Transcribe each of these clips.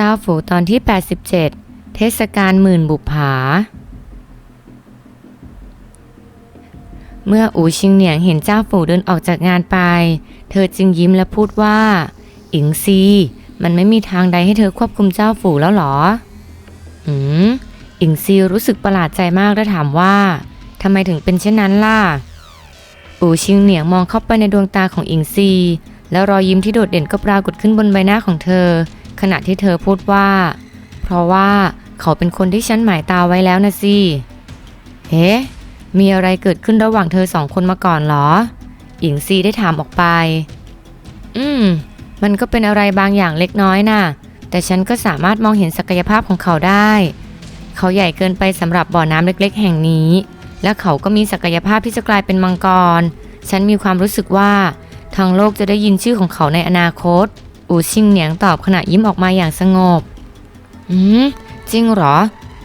เจ้าฝูตอนที่ 87 เทศกาลหมื่นบุปผา เมื่ออูชิงเหนียงเห็นเจ้าฝูเดินออกจากงานไป เธอจึงยิ้มและพูดว่า อิงซี มันไม่มีทางใดให้เธอควบคุมเจ้าฝูแล้วหรอหืม อิงซีรู้สึกประหลาดใจมากและถามว่าทำไมถึงเป็นเช่นนั้นล่ะ อูชิงเหนียงมองเข้าไปในดวงตาของอิงซี แล้วรอยยิ้มที่โดดเด่นก็ปรากฏขึ้นบนใบหน้าของเธอ ขณะที่เธอพูดว่า เพราะว่าเขาเป็นคนที่ฉันหมายตาไว้แล้วนะสิเฮ้มีอะไรเกิดขึ้นระหว่างเธอสองคนมาก่อนเหรออิงซีได้ถามออกไป อืม มันก็เป็นอะไรบางอย่างเล็กน้อยน่ะ แต่ฉันก็สามารถมองเห็นศักยภาพของเขาได้ เขาใหญ่เกินไปสำหรับบ่อน้ำเล็ก ๆ แห่งนี้ และเขาก็มีศักยภาพที่จะกลายเป็นมังกร ฉันมีความรู้สึกว่าทางโลกจะได้ยินชื่อของเขาในอนาคต อูชิงเหนียงตอบขณะยิ้มออกมาอย่างสงบ อืม จริงเหรอ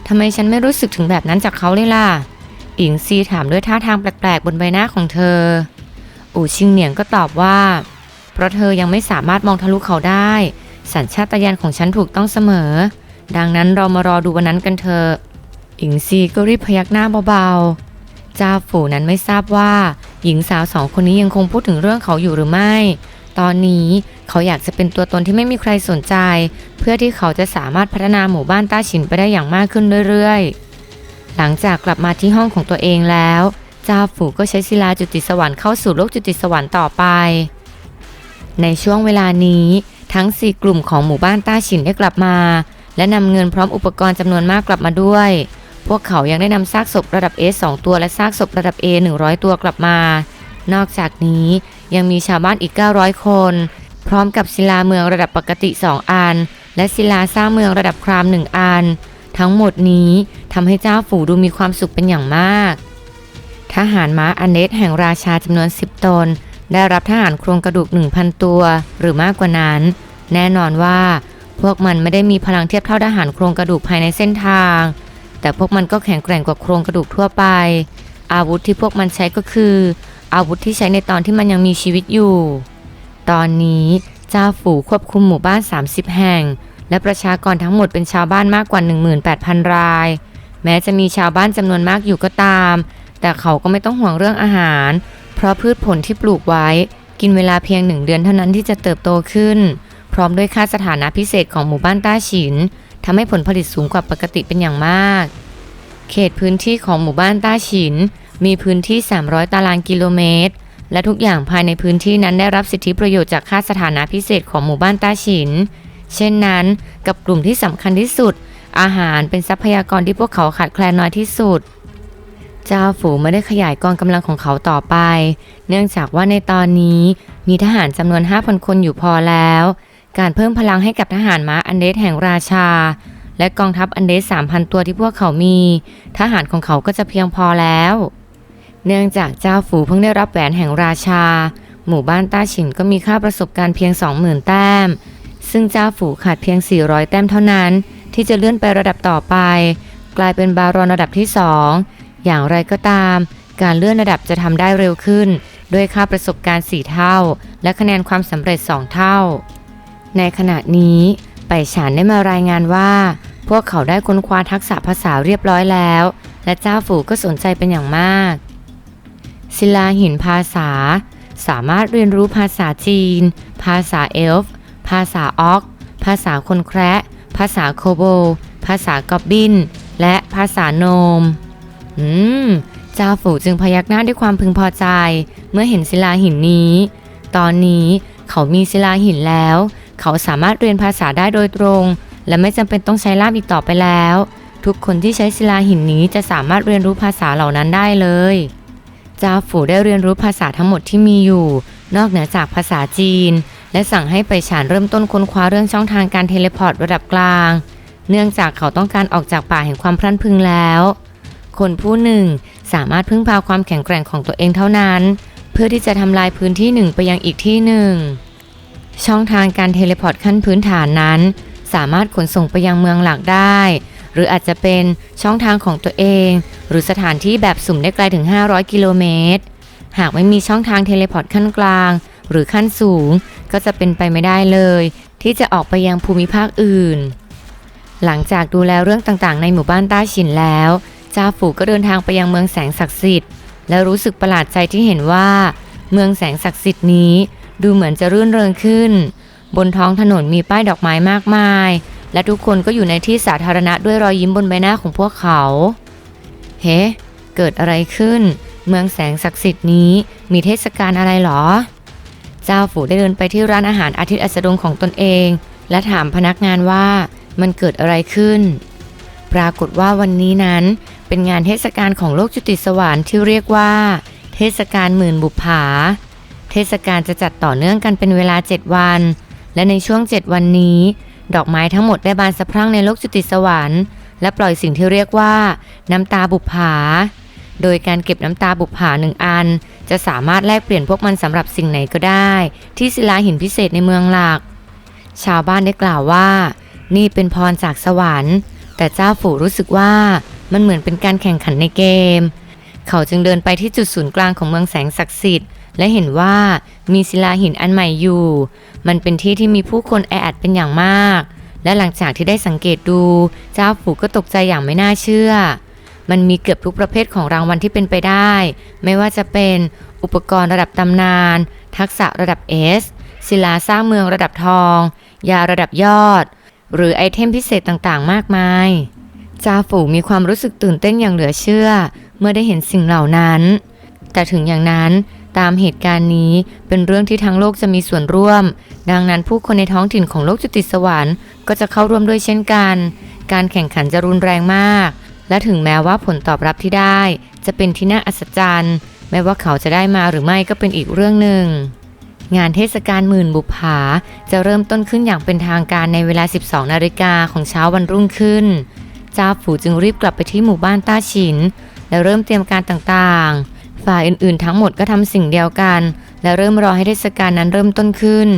ทำไมฉันไม่รู้สึกถึงแบบนั้นจากเขาเลยล่ะ อิงซีถามด้วยท่าทางแปลกๆ บนใบหน้าของเธอ อูชิงเหนียงก็ตอบว่า เพราะเธอยังไม่สามารถมองทะลุเขาได้ สัญชาตญาณของฉันถูกต้องเสมอ ดังนั้นเรามารอดูวันนั้นกันเถอะอิงซีก็รีบพยักหน้าเบาๆเจ้าฝูนั้นไม่ทราบว่า หญิงสาวสองคนนี้ยังคงพูดถึงเรื่องเขาอยู่หรือไม่ ตอนนี้เขาอยากจะเป็นตัวตนที่ไม่มีใครสนใจ เพื่อที่เขาจะสามารถพัฒนาหมู่บ้านต้าฉินไปได้อย่างมากขึ้นเรื่อยๆ หลังจากกลับมาที่ห้องของตัวเองแล้วจ้าฝูก็ใช้ศิลาจุติสวรรค์เข้าสู่โลกจุติสวรรค์ต่อไป ในช่วงเวลานี้ทั้ง 4 กลุ่มของหมู่บ้านต้าฉินได้กลับมา และนำเงินพร้อมอุปกรณ์จำนวนมากกลับมาด้วย พวกเขายังได้นำซากศพระดับ S 2ตัวและซากศพระดับ A 100 ตัวกลับมา นอกจากนี้ยังมีชาวบ้านอีก 900 คน พร้อมกับศิลาเมืองระดับปกติ 2 อัน และศิลาสร้างเมืองระดับคราม1อัน ทั้งหมดนี้ทำให้เจ้าฝูดูมีความสุขเป็นอย่างมาก ทหารม้าอเนตแห่งราชาจำนวน 10 ตน ได้รับทหารโครงกระดูก 1,000 ตัว หรือมากกว่านั้น แน่นอนว่า พวกมันไม่ได้มีพลังเทียบเท่าทหารโครงกระดูกภายในเส้นทาง แต่พวกมันก็แข็งแกร่งกว่าโครงกระดูกทั่วไป อาวุธที่พวกมันใช้ก็คือ อาวุธที่ใช้ในตอนที่มันยังมีชีวิตอยู่ ตอนนี้เจ้าฝูควบคุมหมู่บ้าน 30 แห่ง และประชากรทั้งหมดเป็นชาวบ้านมากกว่า 18,000 ราย แม้จะมีชาวบ้านจำนวนมากอยู่ก็ตาม แต่เขาก็ไม่ต้องห่วงเรื่องอาหาร เพราะพืชผลที่ปลูกไว้ กินเวลาเพียงหนึ่งเดือนเท่านั้นที่จะเติบโตขึ้น พร้อมด้วยค่าสถานะพิเศษของหมู่บ้านต้าฉินทำให้ผลผลิตสูงกว่าปกติเป็นอย่างมาก เขตพื้นที่ของหมู่บ้านต้าฉิน มีพื้นที่ 300 ตารางกิโลเมตร และทุกอย่างภายในพื้นที่นั้นได้รับสิทธิประโยชน์จากค่าสถานะพิเศษของหมู่บ้านต้าฉิน เช่นนั้น กับกลุ่มที่สำคัญที่สุด อาหารเป็นทรัพยากรที่พวกเขาขาดแคลนน้อยที่สุดเจ้าฝูไม่ได้ขยายกองกำลังของเขาต่อไป เนื่องจากว่าในตอนนี้มีทหารจำนวน 5,000 คนอยู่พอแล้ว การเพิ่มพลังให้กับทหารม้าอันเดสแห่งราชา และกองทัพอันเดส3,000 ตัวที่พวกเขามี ทหารของเขาก็จะเพียงพอแล้ว เนื่องจากเจ้าฝูเพิ่งได้รับแหวนแห่งราชา หมู่บ้านต้าฉินก็มีค่าประสบการณ์เพียง 20,000 แต้ม ซึ่งเจ้าฝูขาดเพียง 400 แต้มเท่านั้น ที่จะเลื่อนไประดับต่อไป กลายเป็นบารอนระดับที่ 2 อย่างไรก็ตาม การเลื่อนระดับจะทำได้เร็วขึ้น ด้วยค่าประสบการณ์ 4 เท่า และคะแนนความสำเร็จ 2 เท่า ในขณะนี้ ไปฉานได้มารายงานว่า พวกเขาได้ค้นคว้าทักษะภาษาเรียบร้อยแล้ว และเจ้าฝูก็สนใจเป็นอย่างมาก ศิลาหินภาษา สามารถเรียนรู้ภาษาจีน ภาษาเอลฟ์ ภาษาออก ภาษาคนแคระภาษาโคโบ ภาษากอบบิน และภาษาโนม อืม เจ้าฝูจึงพยักหน้าด้วยความพึงพอใจ เมื่อเห็นศิลาหินนี้ ตอนนี้เขามีศิลาหินแล้ว เขาสามารถเรียนภาษาได้โดยตรง และไม่จำเป็นต้องใช้ล่ามอีกต่อไปแล้ว ทุกคนที่ใช้ศิลาหินนี้จะสามารถเรียนรู้ภาษาเหล่านั้นได้เลยเจ้าฝูได้เรียนรู้ภาษาทั้งหมดที่มีอยู่ นอกเหนือจากภาษาจีน และสั่งให้ไปฉานเริ่มต้นค้นคว้าเรื่องช่องทางการเทเลพอร์ตระดับกลาง เนื่องจากเขาต้องการออกจากป่าแห่งความพลันพึงแล้ว คนผู้หนึ่งสามารถพึ่งพาความแข็งแกร่งของตัวเองเท่านั้น เพื่อที่จะทำลายพื้นที่หนึ่งไปยังอีกที่หนึ่ง ช่องทางการเทเลพอร์ตขั้นพื้นฐานนั้น สามารถขนส่งไปยังเมืองหลักได้ หรืออาจจะเป็นช่องทางของตัวเอง หรือสถานที่แบบสุ่มได้ไกลถึง 500 กิโลเมตร หากไม่มีช่องทางเทเลพอร์ตขั้นกลาง หรือขั้นสูง ก็จะเป็นไปไม่ได้เลย ที่จะออกไปยังภูมิภาคอื่น หลังจากดูแลเรื่องต่างๆ ในหมู่บ้านต้าฉินแล้วจาฝูก็เดินทางไปยังเมืองแสงศักดิ์สิทธิ์ และรู้สึกประหลาดใจที่เห็นว่า เมืองแสงศักดิ์สิทธิ์นี้ ดูเหมือนจะรื่นเริงขึ้น บนท้องถนนมีป้ายดอกไม้มากมาย และทุกคนก็อยู่ในที่สาธารณะด้วยรอยยิ้มบนใบหน้าของพวกเขา เฮ้ เกิดอะไรขึ้น เมืองแสงศักดิ์สิทธิ์นี้มีเทศกาลอะไรหรอ เจ้าฝูได้เดินไปที่ร้านอาหารอาทิตย์อัสดงของตนเอง และถามพนักงานว่ามันเกิดอะไรขึ้น ปรากฏว่าวันนี้นั้นเป็นงานเทศกาลของโลกจุติสวรรค์ที่เรียกว่า เทศกาลหมื่นบุปผา เทศกาลจะจัดต่อเนื่องกันเป็นเวลา 7 วัน และในช่วง 7 วันนี้ ดอกไม้ทั้งหมดได้บานสะพรั่งในโลกจุติสวรรค์และปล่อยสิ่งที่เรียกว่า น้ำตาบุปผา โดยการเก็บน้ำตาบุปผาหนึ่งอัน จะสามารถแลกเปลี่ยนพวกมันสำหรับสิ่งไหนก็ได้ ที่ศิลาหินพิเศษในเมืองหลัก ชาวบ้านได้กล่าวว่า นี่เป็นพรจากสวรรค์ แต่เจ้าฝูรู้สึกว่ามันเหมือนเป็นการแข่งขันในเกม เขาจึงเดินไปที่จุดศูนย์กลางของเมืองแสงศักดิ์สิทธิ์ และเห็นว่ามีศิลาหินอันใหม่อยู่ มันเป็นที่ที่มีผู้คนแออัดเป็นอย่างมาก และหลังจากที่ได้สังเกตดูเจ้าฝูก็ตกใจอย่างไม่น่าเชื่อ มันมีเกือบทุกประเภทของรางวัลที่เป็นไปได้ ไม่ว่าจะเป็นอุปกรณ์ระดับตำนาน ทักษะระดับ S ศิลาสร้างเมืองระดับทอง ยาระดับยอด หรือไอเทมพิเศษต่างๆ มากมาย จาฝูมีความรู้สึกตื่นเต้นอย่างเหลือเชื่อ เมื่อได้เห็นสิ่งเหล่านั้น แต่ถึงอย่างนั้น ตามเหตุการณ์นี้เป็นเรื่องที่ทั้งโลกจะมีส่วนร่วม ดังนั้นผู้คนในท้องถิ่นของโลกจุติสวรรค์ก็จะเข้าร่วมด้วยเช่นกัน การแข่งขันจะรุนแรงมาก และถึงแม้ว่าผลตอบรับที่ได้ จะเป็นที่น่าอัศจรรย์แม้ว่าเขาจะได้มาหรือไม่ก็เป็นอีกเรื่องหนึ่งงานเทศกาลหมื่นบุปผาจะเริ่มต้นขึ้นอย่างเป็นทางการในเวลา 12 นาฬิกาของเช้าวันรุ่งขึ้นเจ้าฝูจึงรีบกลับไปที่หมู่บ้านต้าฉิน และเริ่มเตรียมการต่างๆ ฝ่ายอื่นๆ ทั้งหมดก็ทำสิ่งเดียวกัน และเริ่มรอให้เทศกาลนั้นเริ่มต้นขึ้น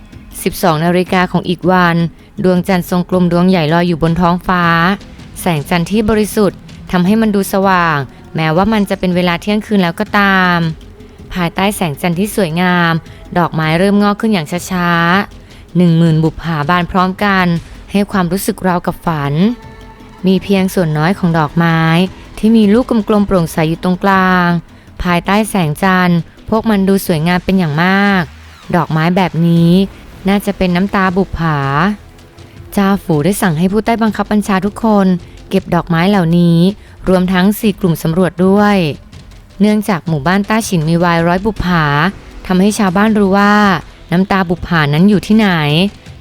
12 นาฬิกาของอีกวัน ดวงจันทร์ทรงกลมดวงใหญ่ลอยอยู่บนท้องฟ้า แสงจันทร์ที่บริสุทธิ์ทำให้มันดูสว่าง แม้ว่ามันจะเป็นเวลาเที่ยงคืนแล้วก็ตาม ภายใต้แสงจันทร์ที่สวยงาม ดอกไม้เริ่มงอกขึ้นอย่างช้าๆหนึ่งหมื่นบุปผาบานพร้อมกัน ให้ความรู้สึกราวกับฝัน มีเพียงส่วนน้อยของดอกไม้ ที่มีลูกกลมๆโปร่งใสอยู่ตรงกลาง ภายใต้แสงจันทร์ พวกมันดูสวยงามเป็นอย่างมาก ดอกไม้แบบนี้น่าจะเป็นน้ำตาบุปผา จาฝูได้สั่งให้ผู้ใต้บังคับบัญชาทุกคน เก็บดอกไม้เหล่านี้ รวมทั้งสี่กลุ่มสำรวจด้วย เนื่องจากหมู่บ้านต้าฉินมีวายร้อยบุปผาทำให้ชาวบ้านรู้ว่าน้ำตาบุปผานั้นอยู่ที่ไหน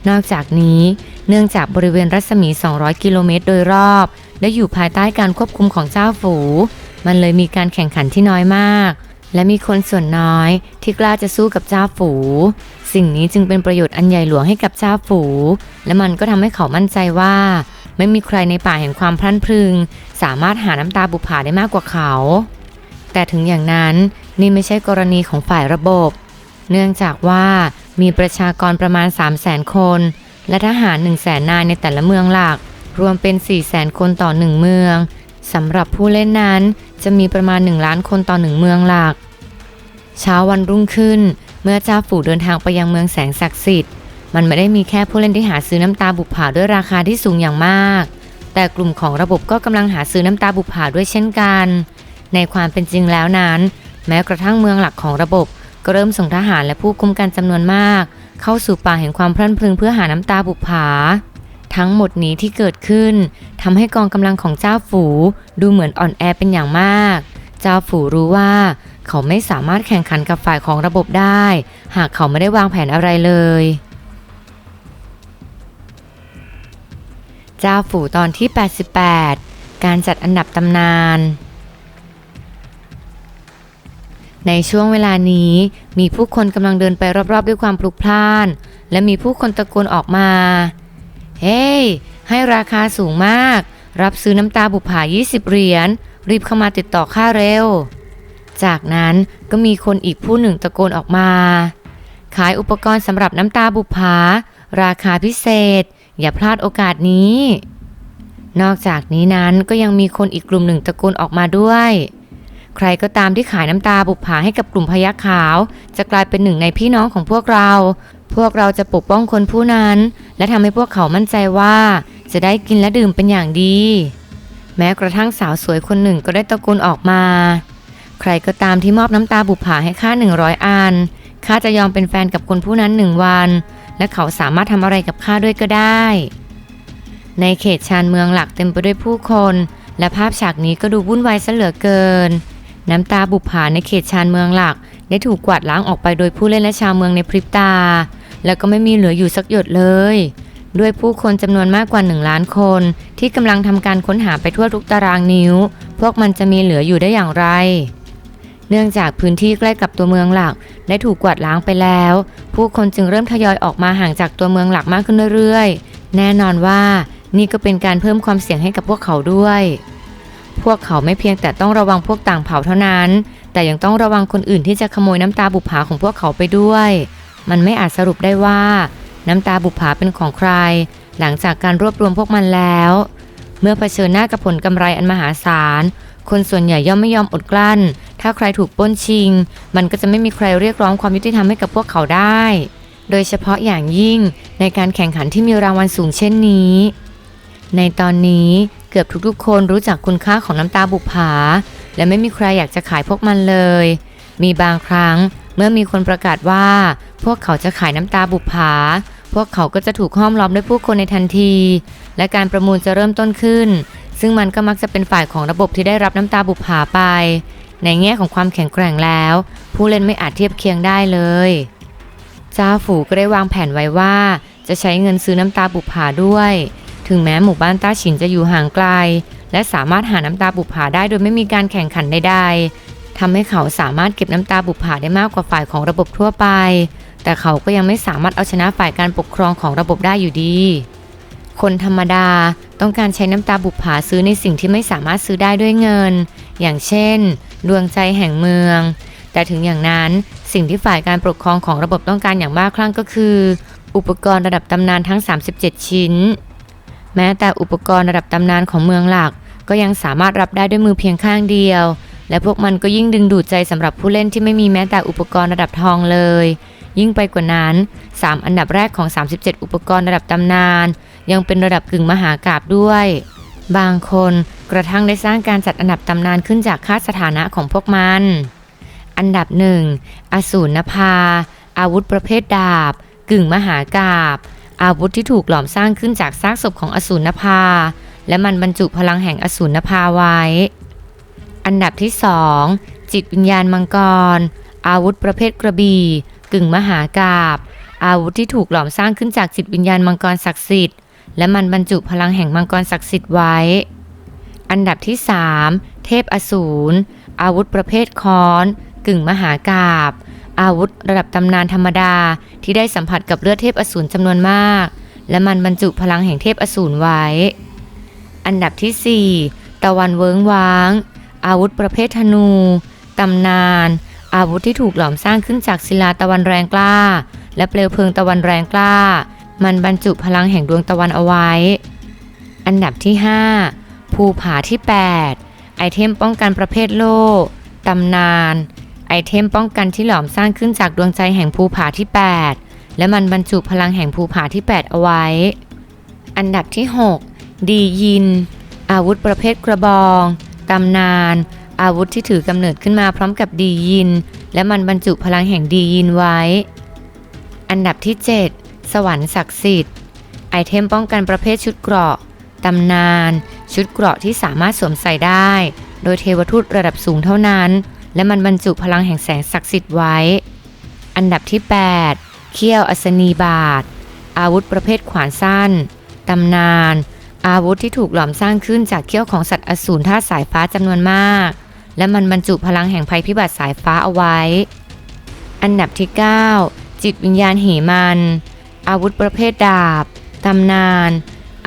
นอกจากนี้ เนื่องจากบริเวณรัศมี 200 กิโลเมตรโดยรอบ และอยู่ภายใต้การควบคุมของเจ้าฝู มันเลยมีการแข่งขันที่น้อยมาก และมีคนส่วนน้อยที่กล้าจะสู้กับเจ้าฝู สิ่งนี้จึงเป็นประโยชน์อันใหญ่หลวงให้กับเจ้าฝู และมันก็ทำให้เขามั่นใจว่า ไม่มีใครในป่าแห่งความพลันพรึง สามารถหาน้ำตาบุผาได้มากกว่าเขา แต่ถึงอย่างนั้นนี่ไม่ใช่กรณีของฝ่ายระบบ เนื่องจากว่ามีประชากรประมาณ 3 0 0 0 0 0 คน และทหาร 1 0 0 0 0 0นายในแต่ละเมืองหลัก รวมเป็น 4 0 0 0 0 0 คนต่อ 1 เมือง สำหรับผู้เล่นนั้นจะมีประมาณ 1 ล้านคนต่อ 1 เมืองหลัก เช้าวันรุ่งขึ้น เมื่อเจ้าฝูเดินทางไปยังเมืองแสงศักดิ์สิทธิ์ มันไม่ได้มีแค่ผู้เล่นที่หาซื้อน้ำตาบุปผาด้วยราคาที่สูงอย่างมาก แต่กลุ่มของระบบก็กำลังหาซื้อน้ำตาบุปผาด้วยเช่นกัน ในความเป็นจริงแล้วนั้น แม้กระทั่งเมืองหลักของระบบก็เริ่มส่งทหารและผู้คุมกันจำนวนมาก เข้าสู่ป่าแห่งความพลันพรึงเพื่อหาน้ำตาบุปผา ทั้งหมดนี้ที่เกิดขึ้นทำให้กองกำลังของเจ้าฝูดูเหมือนอ่อนแอเป็นอย่างมาก เจ้าฝูรู้ว่าเขาไม่สามารถแข่งขันกับฝ่ายของระบบได้ หากเขาไม่ได้วางแผนอะไรเลย เจ้าฝูตอนที่ 88 การจัดอันดับตำนานในช่วงเวลานี้มีผู้คนกำลังเดินไปรอบๆ ด้วยความพลุกพล่าน และมีผู้คนตะโกนออกมา เฮ้ยให้ราคาสูงมาก รับซื้อน้ำตาบุผา20 เหรียญ รีบเข้ามาติดต่อค่าเร็ว จากนั้นก็มีคนอีกผู้หนึ่งตะโกนออกมา ขายอุปกรณ์สำหรับน้ำตาบุผา ราคาพิเศษ อย่าพลาดโอกาสนี้ นอกจากนี้นั้นก็ยังมีคนอีกกลุ่มหนึ่งตะโกนออกมาด้วย ใครก็ตามที่ขายน้ำตาบุผาให้กับกลุ่มพยัคฆ์ขาว จะกลายเป็นหนึ่งในพี่น้องของพวกเรา พวกเราจะปกป้องคนผู้นั้น และทำให้พวกเขามั่นใจว่า จะได้กินและดื่มเป็นอย่างดี แม้กระทั่งสาวสวยคนหนึ่งก็ได้ตะโกนออกมา ใครก็ตามที่มอบน้ำตาบุปผาให้ข้าหนึ่งร้อยอันข้าจะยอมเป็นแฟนกับคนผู้นั้นหนึ่งวัน และเขาสามารถทำอะไรกับข้าด้วยก็ได้ ในเขตชานเมืองหลักเต็มไปด้วยผู้คน และภาพฉากนี้ก็ดูวุ่นวายซะเหลือเกิน น้ำตาบุปผาในเขตชานเมืองหลัก ได้ถูกกวาดล้างออกไปโดยผู้เล่นและชาวเมืองในพริบตา แล้วก็ไม่มีเหลืออยู่สักหยดเลย ด้วยผู้คนจำนวนมากกว่า 1 ล้านคน ที่กำลังทำการค้นหาไปทั่วทุกตารางนิ้ว พวกมันจะมีเหลืออยู่ได้อย่างไร เนื่องจากพื้นที่ใกล้กับตัวเมืองหลักได้ถูกกวาดล้างไปแล้ว ผู้คนจึงเริ่มทยอยออกมาห่างจากตัวเมืองหลักมากขึ้นเรื่อยๆ แน่นอนว่านี่ก็เป็นการเพิ่มความเสี่ยงให้กับพวกเขาด้วย พวกเขาไม่เพียงแต่ต้องระวังพวกต่างเผ่าเท่านั้น แต่ยังต้องระวังคนอื่นที่จะขโมยน้ำตาบุปผาของพวกเขาไปด้วย มันไม่อาจสรุปได้ว่า น้ำตาบุผาเป็นของใคร หลังจากการรวบรวมพวกมันแล้ว เมื่อเผชิญหน้ากับผลกำไรอันมหาศาล คนส่วนใหญ่ย่อมไม่ยอมอดกลั้น ถ้าใครถูกป้นชิง มันก็จะไม่มีใครเรียกร้องความยุติธรรมให้กับพวกเขาได้ โดยเฉพาะอย่างยิ่งในการแข่งขันที่มีรางวัลสูงเช่นนี้ ในตอนนี้เกือบทุกๆ คนรู้จักคุณค่าของน้ำตาบุผาและไม่มีใครอยากจะขายพวกมันเลย มีบางครั้งเมื่อมีคนประกาศว่า พวกเขาจะขายน้ำตาบุปผา พวกเขาก็จะถูกห้อมล้อมด้วยผู้คนในทันที และการประมูลจะเริ่มต้นขึ้น ซึ่งมันก็มักจะเป็นฝ่ายของระบบที่ได้รับน้ำตาบุปผาไป ในแง่ของความแข็งแกร่งแล้ว ผู้เล่นไม่อาจเทียบเคียงได้เลยจ้าฝูก็ได้วางแผนไว้ว่า จะใช้เงินซื้อน้ำตาบุปผาด้วย ถึงแม้หมู่บ้านต้าฉินจะอยู่ห่างไกล และสามารถหาน้ำตาบุปผาได้โดยไม่มีการแข่งขันใดๆทำให้เขาสามารถเก็บน้ำตาบุปผาได้มากกว่าฝ่ายของระบบทั่วไป แต่เขาก็ยังไม่สามารถเอาชนะฝ่ายการปกครองของระบบได้อยู่ดี คนธรรมดาต้องการใช้น้ำตาบุปผาซื้อในสิ่งที่ไม่สามารถซื้อได้ด้วยเงิน อย่างเช่น ดวงใจแห่งเมือง แต่ถึงอย่างนั้นสิ่งที่ฝ่ายการปกครองของระบบต้องการอย่างบ้าคลั่งก็คือ อุปกรณ์ระดับตำนานทั้ง 37 ชิ้น แม้แต่อุปกรณ์ระดับตำนานของเมืองหลัก ก็ยังสามารถรับได้ด้วยมือเพียงข้างเดียว และพวกมันก็ยิ่งดึงดูดใจสำหรับผู้เล่นที่ไม่มีแม้แต่อุปกรณ์ระดับทองเลย ยิ่งไปกว่านั้น 3 อันดับแรกของ 37 อุปกรณ์ระดับตำนาน ยังเป็นระดับกึ่งมหากราบด้วย บางคนกระทั่งได้สร้างการจัดอันดับตำนานขึ้นจากค่าสถานะของพวกมัน อันดับหนึ่งอสูรนภา อาวุธประเภทดาบ กึ่งมหากราบ อาวุธที่ถูกหลอมสร้างขึ้นจากซากศพของอสูรนภา และมันบรรจุพลังแห่งอสูรนภาไว้ อันดับที่สองจิตวิญญาณมังกร อาวุธประเภทกระบี่ กึ่งมหากาบอาวุธที่ถูกหลอมสร้างขึ้นจากจิตวิญญาณมังกรศักดิ์สิทธิ์และมันบรรจุพลังแห่งมังกรศักดิ์สิทธิ์ไว้ อันดับที่ 3 เทพอสูรอาวุธประเภทค้อน กึ่งมหากาบอาวุธระดับตำนานธรรมดาที่ได้สัมผัสกับเลือดเทพอสูรจำนวนมาก และมันบรรจุพลังแห่งเทพอสูรไว้ อันดับที่ 4 ตะวันเวิงว้าง อาวุธประเภทธนูตำนาน อาวุธที่ถูกหลอมสร้างขึ้นจากศิลาตะวันแรงกล้า และเปลวเพลิงตะวันแรงกล้า มันบรรจุพลังแห่งดวงตะวันเอาไว้ อันดับที่ 5 ภูผาที่ 8 ไอเทมป้องกันประเภทโล่ตำนาน ไอเทมป้องกันที่หลอมสร้างขึ้นจากดวงใจแห่งภูผาที่ 8 และมันบรรจุพลังแห่งภูผาที่ 8 เอาไว้ อันดับที่ 6 ดียิน อาวุธประเภทกระบองตำนาน อาวุธที่ถือกำเนิดขึ้นมาพร้อมกับดียิน และมันบรรจุพลังแห่งดียินไว้ อันดับที่ 7 สวรรค์ศักดิ์สิทธิ์ ไอเทมป้องกันประเภทชุดเกราะตำนาน ชุดเกราะที่สามารถสวมใส่ได้ โดยเทวทูตระดับสูงเท่านั้น และมันบรรจุพลังแห่งแสงศักดิ์สิทธิ์ไว้ อันดับที่ 8 เขี้ยวอัศนีบาท อาวุธประเภทขวานสั้นตำนานอาวุธที่ถูกหลอมสร้างขึ้นจากเขี้ยวของสัตว์อสูรธาตุสายฟ้าจำนวนมาก และมันบรรจุพลังแห่งภัยพิบัติสายฟ้าเอาไว้ อันดับที่ 9 จิตวิญญาณเหมัน อาวุธประเภทดาบ ตำนาน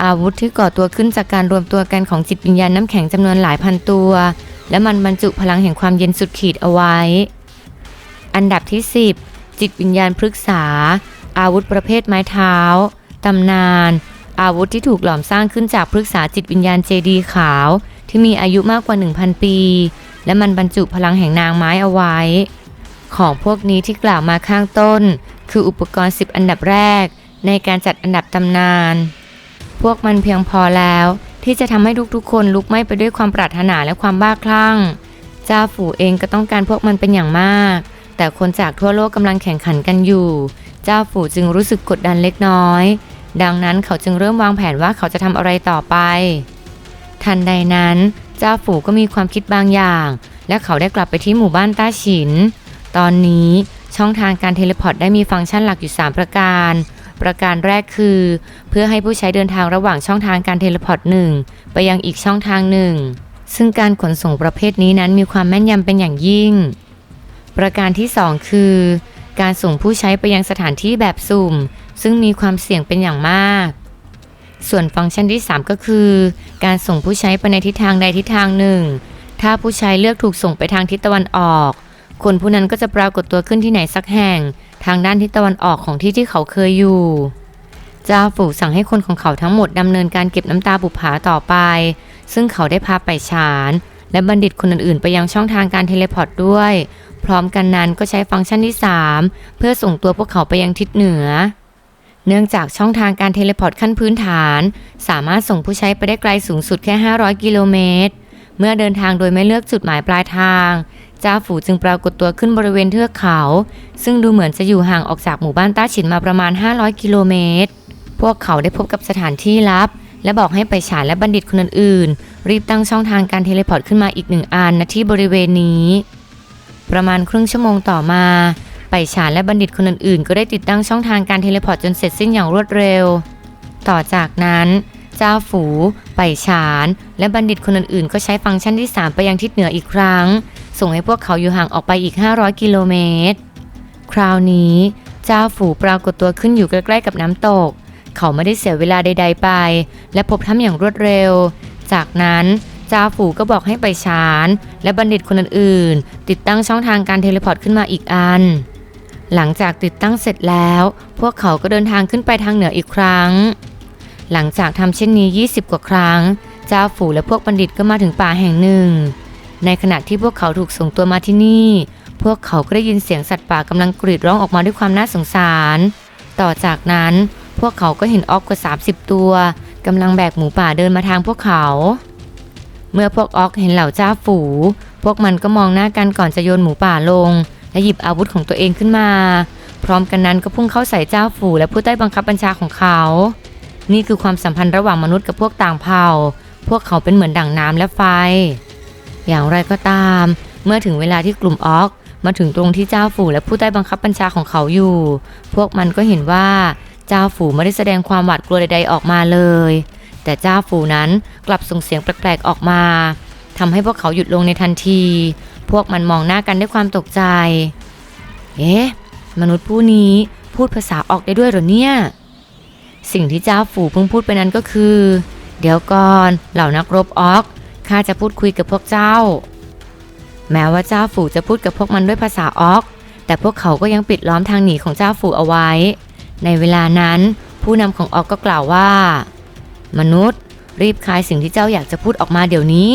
อาวุธที่ก่อตัวขึ้นจากการรวมตัวกันของจิตวิญญาณน้ำแข็งจำนวนหลายพันตัว และมันบรรจุพลังแห่งความเย็นสุดขีดเอาไว้ อันดับที่ 10 จิตวิญญาณพฤกษา อาวุธประเภทไม้เท้า ตำนาน อาวุธที่ถูกหลอมสร้างขึ้นจากพฤกษาจิตวิญญาณเจดีขาวที่มีอายุมากกว่า 1,000 ปี และมันบรรจุพลังแห่งนางไม้เอาไว้ ของพวกนี้ที่กล่าวมาข้างต้น คืออุปกรณ์ 10 อันดับแรก ในการจัดอันดับตำนาน พวกมันเพียงพอแล้วที่จะทำให้ทุกๆ คนลุกไหม้ไปด้วยความปรารถนาและความบ้าคลั่ง เจ้าฝูเองก็ต้องการพวกมันเป็นอย่างมาก แต่คนจากทั่วโลกกำลังแข่งขันกันอยู่ เจ้าฝูจึงรู้สึกกดดันเล็กน้อย ดังนั้นเขาจึงเริ่มวางแผนว่าเขาจะทำอะไรต่อไป ทันใดนั้น จ้าฝูก็มีความคิดบางอย่าง และเขาได้กลับไปที่หมู่บ้านต้าฉิน ตอนนี้ช่องทางการเทเลพอร์ตได้มีฟังก์ชันหลักอยู่ 3 ประการ ประการแรกคือ เพื่อให้ผู้ใช้เดินทางระหว่างช่องทางการเทเลพอร์ตหนึ่งไปยังอีกช่องทางหนึ่ง ซึ่งการขนส่งประเภทนี้นั้นมีความแม่นยำเป็นอย่างยิ่ง ประการที่ 2 คือ การส่งผู้ใช้ไปยังสถานที่แบบสุ่ม ซึ่งมีความเสี่ยงเป็นอย่างมาก ส่วนฟังก์ชันที่ 3 ก็คือ การส่งผู้ใช้ไปในทิศทางใดทิศทางหนึ่ง ถ้าผู้ใช้เลือกถูกส่งไปทางทิศตะวันออก คนผู้นั้นก็จะปรากฏตัวขึ้นที่ไหนสักแห่ง ทางด้านทิศตะวันออกของที่ที่เขาเคยอยู่จ้าฝูสั่งให้คนของเขาทั้งหมดดำเนินการเก็บน้ำตาบุผาต่อไป ซึ่งเขาได้พาไปฉาน และบัณฑิตคนอื่นๆ ไปยังช่องทางการเทเลพอร์ตด้วย พร้อมกันนั้นก็ใช้ฟังก์ชันที่ 3 เพื่อส่งตัวพวกเขาไปยังทิศเหนือ เนื่องจากช่องทางการเทเลพอร์ตขั้นพื้นฐาน สามารถส่งผู้ใช้ไปได้ไกลสูงสุดแค่ 500 กิโลเมตร เมื่อเดินทางโดยไม่เลือกจุดหมายปลายทางจ้าฝูจึงปรากฏตัวขึ้นบริเวณเทือกเขา ซึ่งดูเหมือนจะอยู่ห่างออกจากหมู่บ้านต้าฉินมาประมาณ 500 กิโลเมตร พวกเขาได้พบกับสถานที่ลับ และบอกให้ไปฉานและบัณฑิตคนอื่นๆ รีบตั้งช่องทางการเทเลพอร์ตขึ้นมาอีกหนึ่งอันณที่บริเวณนี้ ประมาณครึ่งชั่วโมงต่อมา ไปฉานและบัณฑิตคนอื่นๆ ก็ได้ติดตั้งช่องทางการเทเลพอร์ตจนเสร็จสิ้นอย่างรวดเร็ว ต่อจากนั้น เจ้าฝู ไปฉาน และบัณฑิตคนอื่นๆ ก็ใช้ฟังก์ชันที่ 3 ไปยังทิศเหนืออีกครั้ง ส่งให้พวกเขาอยู่ห่างออกไปอีก 500 กิโลเมตร คราวนี้ เจ้าฝูปรากฏตัวขึ้นอยู่ใกล้ๆกับน้ำตก เขาไม่ได้เสียเวลาใด ๆ ไป และพบถ้ำอย่างรวดเร็ว จากนั้นจ้าฝูก็บอกให้ไปฉาน และบัณฑิตคนอื่นๆ ติดตั้งช่องทางการเทเลพอร์ตขึ้นมาอีกอัน หลังจากติดตั้งเสร็จแล้ว พวกเขาก็เดินทางขึ้นไปทางเหนืออีกครั้ง หลังจากทำเช่นนี้ 20 กว่าครั้ง เจ้าฝูและพวกบัณฑิตก็มาถึงป่าแห่งหนึ่ง ในขณะที่พวกเขาถูกส่งตัวมาที่นี่ พวกเขาก็ได้ยินเสียงสัตว์ป่ากำลังกรีดร้องออกมาด้วยความน่าสงสาร ต่อจากนั้นพวกเขาก็เห็นออกกว่า 30 ตัวกำลังแบกหมูป่าเดินมาทางพวกเขา เมื่อพวกออกเห็นเหล่าเจ้าฝู พวกมันก็มองหน้ากันก่อนจะโยนหมูป่าลง และหยิบอาวุธของตัวเองขึ้นมา พร้อมกันนั้นก็พุ่งเข้าใส่เจ้าฝูและผู้ใต้บังคับบัญชาของเขา นี่คือความสัมพันธ์ระหว่างมนุษย์กับพวกต่างเผ่า พวกเขาเป็นเหมือนดั่งน้ำและไฟ อย่างไรก็ตาม เมื่อถึงเวลาที่กลุ่มออกมาถึงตรงที่เจ้าฝูและผู้ใต้บังคับบัญชาของเขาอยู่ พวกมันก็เห็นว่าเจ้าฝูไม่ได้แสดงความหวาดกลัวใด ๆออกมาเลย แต่เจ้าฝูนั้นกลับส่งเสียงแปลกๆออกมาทำให้พวกเขาหยุดลงในทันที พวกมันมองหน้ากันด้วยความตกใจ เอ๊ะ มนุษย์ผู้นี้พูดภาษาออกได้ด้วยหรอเนี่ย สิ่งที่เจ้าฝูเพิ่งพูดไปนั้นก็คือ เดี๋ยวก่อนเหล่านักรบออกข้าจะพูดคุยกับพวกเจ้า แม้ว่าเจ้าฝูจะพูดกับพวกมันด้วยภาษาออก แต่พวกเขาก็ยังปิดล้อมทางหนีของเจ้าฝูเอาไว้ ในเวลานั้น ผู้นำของออกก็กล่าวว่า มนุษย์รีบคายสิ่งที่เจ้าอยากจะพูดออกมาเดี๋ยวนี้